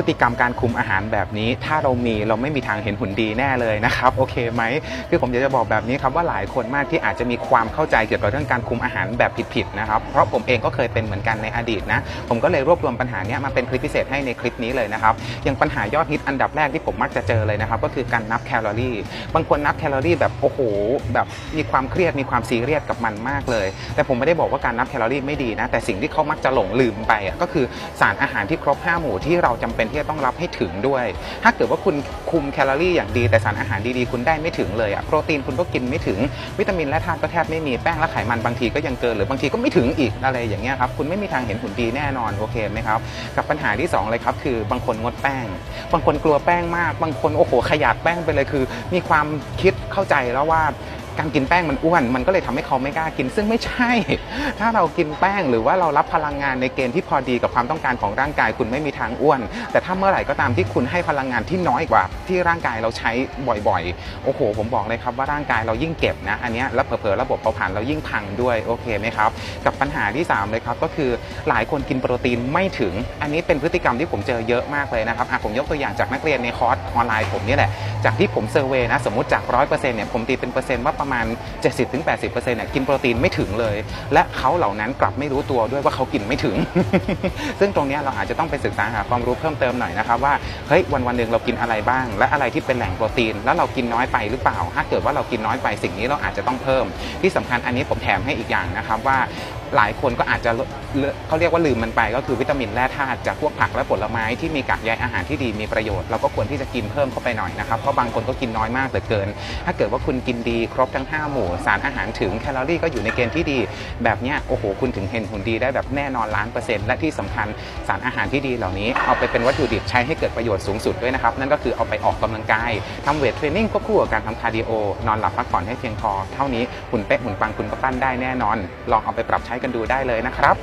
ฤติกรรมการคุมอาหารแบบนี้ ถ้าเรามีเราไม่มีทางเห็นหุ่นดีแน่เลยนะครับโอเคไหมคือผมอยากจะบอกแบบนี้ครับว่าหลายคนมากที่อาจจะมีความเข้าใจเกี่ยวกับเรื่องการคุมอาหารแบบผิดๆนะครับเพราะผมเองก็เคยเป็นเหมือนกันในอดีตนะผมก็เลยรวบรวมปัญหาเนี้ยมาเป็นคลิปพิเศษให้ในคลิปนี้เลยนะครับอย่างปัญหายอดฮิตอันดับแรกที่ผมมักจะเจอเลยนะครับก็คือการนับแคลอรี่บางคนนับแคลอรี่แบบโอ้โหแบบมีความเครียดมีความซีเรียสกับมันมากเลย แต่ผมไม่ได้บอกว่าการนับแคลอรี่ไม่ดีนะแต่สิ่งที่เขามักจะหลงลืมไปอะก็คือสารอาหารที่ครบ5หมู่ที่เราจำเป็นที่จะต้องรับให้ถึงด้วย ถ้าเกิดว่าคุณคุมแคลอรี่อย่างดีแต่สารอาหารดีๆ คุณได้ไม่ถึงเลยอะโปรตีนคุณก็กินไม่ถึงวิตามินและธาตุก็แทบไม่มีแป้งและไขมันบางทีก็ยังเกินหรือบางทีก็ไม่ถึงอีกอะไรอย่างเงี้ยครับคุณไม่มีทางเห็นหุ่นดีแน่นอนโอเคไหมครับกับปัญหาที่สองเลยครับ คือบางคนงดแป้ง บางคนกลัวแป้งมาก บางคนโอ้โหขยาดแป้งไปเลยคือ มีความคิดเข้าใจแล้วว่า การกินแป้งมันอ้วน มันก็เลยทำให้เขาไม่กล้ากิน ซึ่งไม่ใช่ ถ้าเรากินแป้งหรือว่าเรารับพลังงานในเกณฑ์ที่พอดีกับความต้องการของร่างกายคุณไม่มีทางอ้วน แต่ถ้าเมื่อไหร่ก็ตามที่คุณให้พลังงานที่น้อยกว่า ที่ร่างกายเราใช้บ่อยๆ โอ้โห ผมบอกเลยครับว่าร่างกายเรายิ่งเก็บนะ อันนี้แล้วเผลอๆระบบเผาผลาญเรายิ่งพังด้วยโอเคไหมครับ กับปัญหาที่สามเลยครับก็คือหลายคนกินโปรตีนไม่ถึง อันนี้เป็นพฤติกรรมที่ผมเจอเยอะมากเลยนะครับผมยกตัวอย่างจากนักเรียนในคอร์สออนไลน์ผมนี่แหละจากที่ผมเซอร์เวยนะสมมติจาก100%เนี่ยผมตีเป็นเปอร์เซ็นต์ว่าประประมาณ 70-80%เนี่ยกินโปรตีนไม่ถึงเลย และเขาเหล่านั้นกลับไม่รู้ตัวด้วยว่าเขากินไม่ถึง ซึ่งตรงนี้เราอาจจะต้องไปศึกษาหาความรู้เพิ่มเติมหน่อยนะครับว่าเฮ้ยวันวันๆหนึ่งเรากินอะไรบ้าง และอะไรที่เป็นแหล่งโปรตีน แล้วเรากินน้อยไปหรือเปล่า ถ้าเกิดว่าเรากินน้อยไปสิ่งนี้เราอาจจะต้องเพิ่ม ที่สำคัญอันนี้ผมแถมให้อีกอย่างนะครับว่า หลายคนก็อาจจะเขาเรียกว่าลืมมันไป ก็คือวิตามินแร่ธาตุจากพวกผักและผลไม้ที่มีกากใยอาหารที่ดีมีประโยชน์เราก็ควรที่จะกินเพิ่มเข้าไปหน่อยนะครับเพราะบางคนก็กินน้อยมากเหลือเกิน ถ้าเกิดว่าคุณกินดีครบทั้ง 5 หมู่ สารอาหารถึงแคลอรี่ก็อยู่ในเกณฑ์ที่ดี แบบเนี้ยโอ้โหคุณถึงเห็นหุ่นดีได้แบบแน่นอนล้านเปอร์เซ็นต์และที่สำคัญสารอาหารที่ดีเหล่านี้เอาไปเป็นวัตถุดิบใช้ให้เกิดประโยชน์สูงสุดด้วยนะครับนั่นก็คือเอาไปออกกำลังกายทำเวทเทรนนิ่งควบคู่กับการทำคาร์ดิโอนอนหลับพักผ่อนให้เพียงพอเท่านี้หุ่นเป๊ะหุ่นปังคุณก็ปั้นได้แน่นอน ลองเอาไปปรับใช้กันดูได้เลยนะครับ